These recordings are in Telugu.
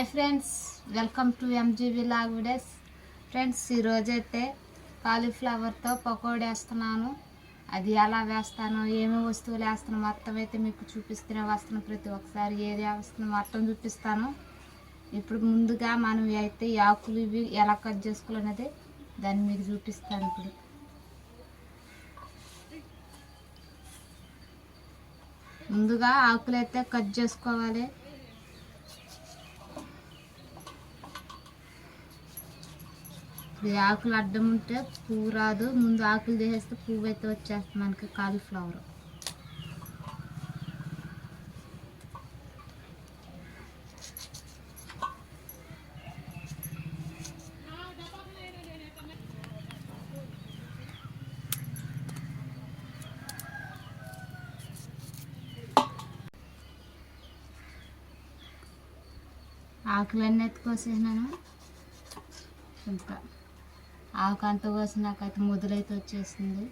Hi friends welcome to MGB log videos friends ఈరోజైతే కాలీఫ్లవర్తో పకోడీ వేస్తున్నాను. అది ఎలా వేస్తానో ఏమేమి వస్తువులు వేస్తాను మొత్తం అయితే మీకు చూపిస్తూనే వస్తాను ప్రతి ఒక్కసారి ఏది వేస్తాను మొత్తం చూపిస్తాను. ఇప్పుడు ముందుగా మనం అయితే ఆకులు ఇవి ఎలా కట్ చేసుకోవాలనేది దాన్ని మీకు చూపిస్తాను ఇప్పుడు. ముందుగా ఆకులు అయితే కట్ చేసుకోవాలి. ఇప్పుడు ఆకులు అడ్డం ఉంటే పువ్వు రాదు. ముందు ఆకులు తీసేస్తే పువ్వు అయితే వచ్చేస్తుంది మనకి కాలీఫ్లవర్. ఆకులన్నీ ఎత్తుకోసేసినాను ఇంకా. ఆకు అంత కోసినాకైతే మొదలైతే వచ్చేసింది.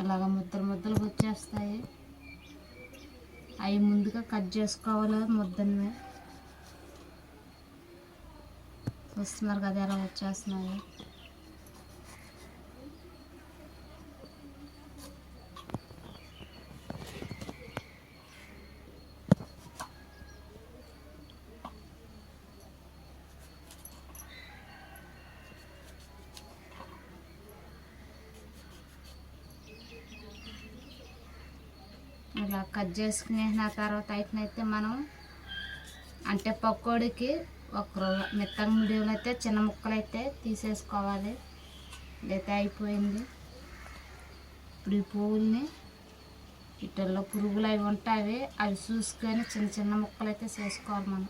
అలాగ ముద్దలు ముద్దలు వచ్చేస్తాయి. అవి ముందుగా కట్ చేసుకోవాలి ముద్దల్ని. చూస్తున్నారు కదా ఎలా వచ్చేస్తున్నాయి ఇలా కట్ చేసుకునేసిన తర్వాత అయితే మనం అంటే పకోడీకి ఒక రో- మీడియంలో అయితే చిన్న ముక్కలు అయితే తీసేసుకోవాలి. ఇదైతే అయిపోయింది. ఇప్పుడు ఈ పువ్వుల్ని వీటిల్లో పురుగులు అవి ఉంటాయి అవి చూసుకొని చిన్న చిన్న ముక్కలు అయితే చేసుకోవాలి మనం.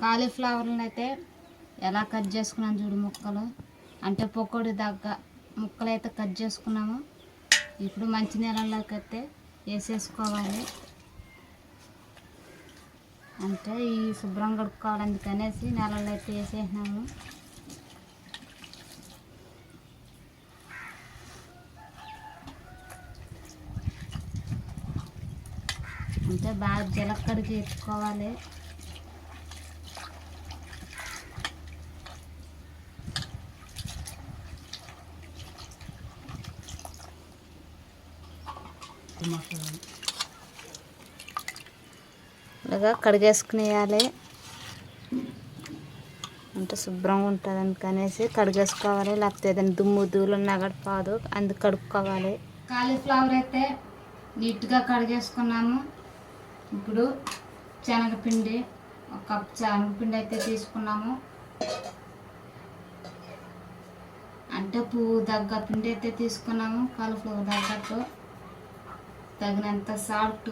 కాలీఫ్లవర్లను అయితే ఎలా కట్ చేసుకున్నాను చూడు ముక్కలు? అంటే పొకోడి దగ్గ ముక్కలు అయితే కట్ చేసుకున్నాము. ఇప్పుడు మంచి నీళ్ళలోకి అయితే వేసేసుకోవాలి. అంటే ఈ శుభ్రం కడుక్కోవాలి అందుకనేసి నెలలో అయితే వేసేసినాము. అంటే బాగా జలక్కడికి ఎత్తుకోవాలి ఇలాగా కడిగేసుకునేయాలి. అంటే శుభ్రంగా ఉంటుంది అందుకనేసి కడిగేసుకోవాలి లేకపోతే ఏదైనా దుమ్ము ధూళి ఉన్నా కూడా అందుకు కడుక్కోవాలి. కాలీఫ్లవర్ అయితే నీట్గా కడిగేసుకున్నాము. ఇప్పుడు శనగపిండి ఒక కప్ శనగపిండి అయితే తీసుకున్నాము. అంటే పువ్వు దగ్గ పిండి అయితే తీసుకున్నాము కాలీఫ్లవర్ తగ్గట్టు. తగినంత సాల్ట్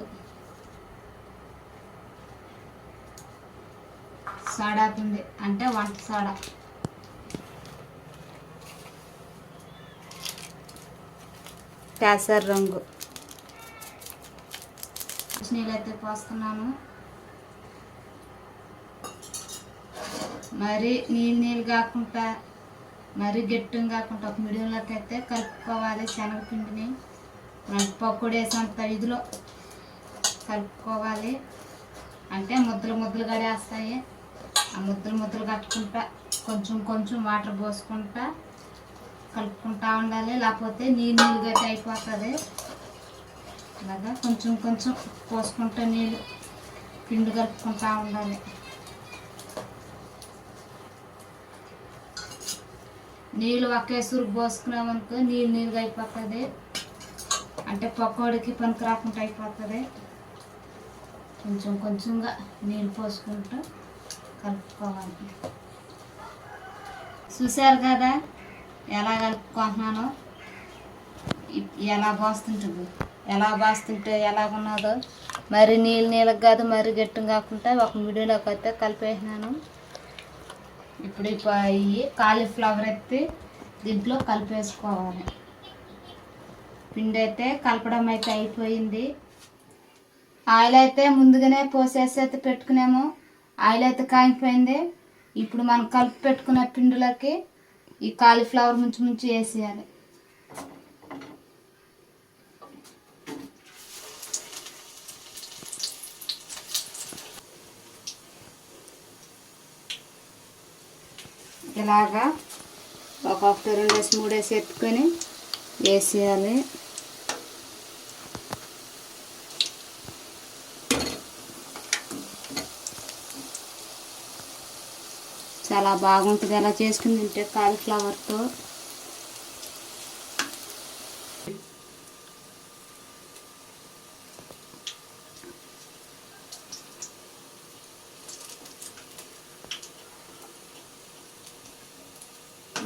సోడా పిండి అంటే వంట సోడా. కేసర్ రంగు. నీళ్ళు అయితే పోస్తున్నాను. మరి నీళ్ళు నీళ్ళు కాకుండా మరీ గట్టిగా కాకుండా ఒక మీడియంలోకి అయితే కలుపుకోవాలి శనగపిండిని. పకోడీ వేసేంత ఇదిలో కలుపుకోవాలి. అంటే ముద్దలు ముద్దలు గడేస్తాయి ఆ ముద్దలు ముద్దలు కట్టుకుంటా కొంచెం కొంచెం వాటర్ పోసుకుంటా కలుపుకుంటా ఉండాలి. లేకపోతే నీళ్ళు నీళ్ళు గట్టి అయిపోతుంది. అలాగా కొంచెం కొంచెం పోసుకుంటా నీళ్ళు పిండి కలుపుకుంటా ఉండాలి. నీళ్ళు ఒకేసూరు పోసుకున్నామనుకో నీళ్ళు నీళ్ళుగా అయిపోతుంది. అంటే పకోడికి పనికి రాకుండా అయిపోతుంది. కొంచెం కొంచెంగా నీళ్ళు పోసుకుంటూ కలుపుకోవాలి. చూశారు కదా ఎలా కలుపుకుంటున్నానో? ఎలా పోస్తుంటుంది ఎలా పోస్తుంటే ఎలాగున్నదో? మరి నీళ్ళు నీళ్ళకి కాదు మరి గట్టి కాకుండా ఒక మిడిలోకి అయితే కలిపేసినాను. ఇప్పుడు ఈ కాలీఫ్లవర్ ఎత్తి దీంట్లో కలిపేసుకోవాలి. పిండి అయితే కలపడం అయితే అయిపోయింది. ఆయిల్ అయితే ముందుగానే పోసేసి అయితే పెట్టుకున్నాము. ఆయిల్ అయితే కాగిపోయింది ఇప్పుడు మనం కలిపి పెట్టుకున్న పిండిలోకి ఈ కాలీఫ్లవర్ ముంచి ముంచి వేసేయాలి. ఇలాగా ఒక ఒకటి రెండు వేసి మూడు వేసి ఎత్తుకొని వేసేయాలి. చాలా బాగుంటుంది. అలా చేసుకుని తింటే కాలీఫ్లవర్తో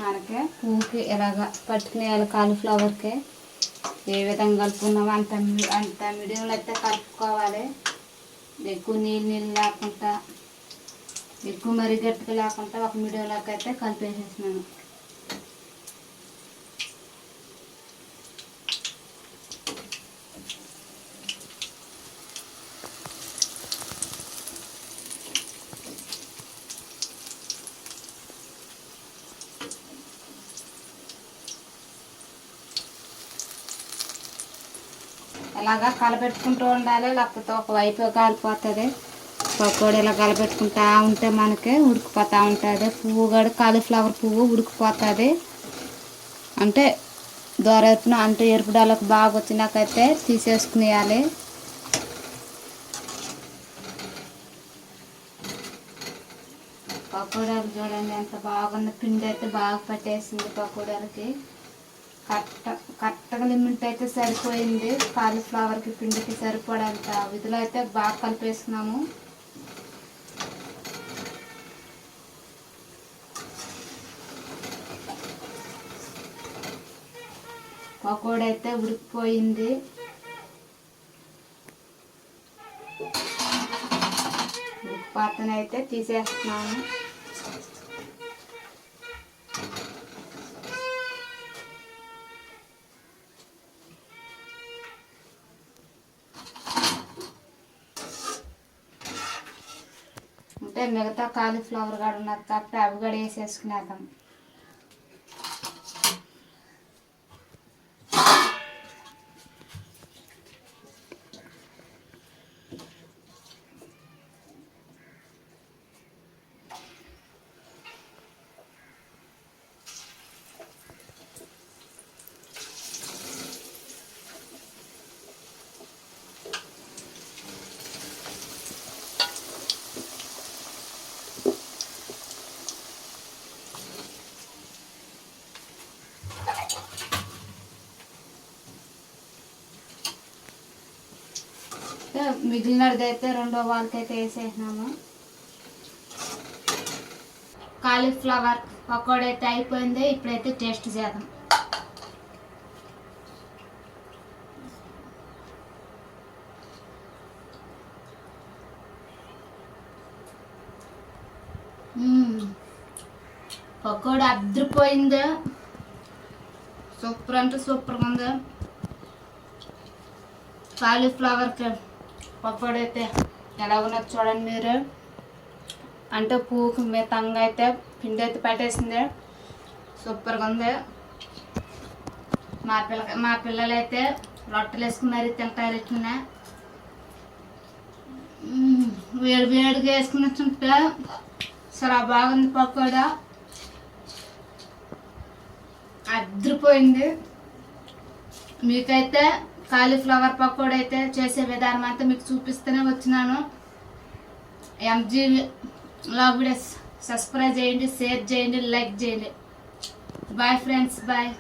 మనకి పువ్వుకి ఎలాగ పట్టుకునేయాలి కాలీఫ్లవర్కి ఏ విధంగా కలుపుకున్నామో అంత అంత మీడియంలో అయితే కలుపుకోవాలి. ఎక్కువ నీళ్ళు నీళ్ళు లేకుండా. ఎక్కువ మరీ గట్టిగా లేకుండా ఒక మీడియంలోకి అయితే కలిపేసేసినాను అలాగా కలపెట్టుకుంటూ ఉండాలి లేకపోతే ఒక వైపు కాలిపోతుంది. పకోడీలో ఇలా కలపెట్టుకుంటా ఉంటే మనకి ఉడికిపోతూ ఉంటుంది. పువ్వు కూడా కాలీఫ్లవర్ పువ్వు ఉడికిపోతుంది. అంటే దోరెప్పున అంటే ఎరుపుడాలకు బాగా వచ్చినాకైతే తీసేసుకునేయాలి. పకోడాలు చూడండి ఎంత బాగుంది. పిండి అయితే బాగా పట్టేసింది పకోడాలకి. కట్ట కట్టగా లిమిట్ అయితే సరిపోయింది. కాలీఫ్లవర్కి పిండికి సరిపడంత. విధులు అయితే బాగా కలిపేసుకున్నాము. పకోడీ అయితే ఉడికిపోయింది. ఉడికిపోతనైతే తీసేస్తున్నాను. అంటే మిగతా కాలీఫ్లవర్ కూడా ఉన్నది కాబట్టి అవి కూడా వేసేసుకునేద్దాం. మిగిలినది అయితే రెండో వాళ్ళకి అయితే వేసేసినాము. కాలీఫ్లవర్ పకోడీ అయితే అయిపోయింది ఇప్పుడైతే టేస్ట్ చేద్దాం. పకోడా పకోడీ అద్దరిపోయింది. సూపర్ అంటే సూపర్గా ఉంది. కాలీఫ్లవర్కి పకోడీ అయితే ఎలా ఉన్నది చూడండి మీరు. అంటే పువ్వుకి మితంగా అయితే పిండి అయితే పెట్టేసింది. సూపర్గా ఉంది. మా పిల్ల మా పిల్లలు అయితే రొట్టెలు వేసుకుని మరీ తింటారు ఇట్లనే వేడి వేడిగా వేసుకుని తింటే చాలా బాగుంది పకోడా. అద్దరిపోయింది మీకైతే కాలీఫ్లవర్ పకోడీ అయితే చేసే విధానం అంతా మీకు చూపిస్తూనే వచ్చినాను. ఎంజీ లాగ్ వీడియోస్ సబ్స్క్రైబ్ చేయండి షేర్ చేయండి లైక్ చేయండి. Bye friends bye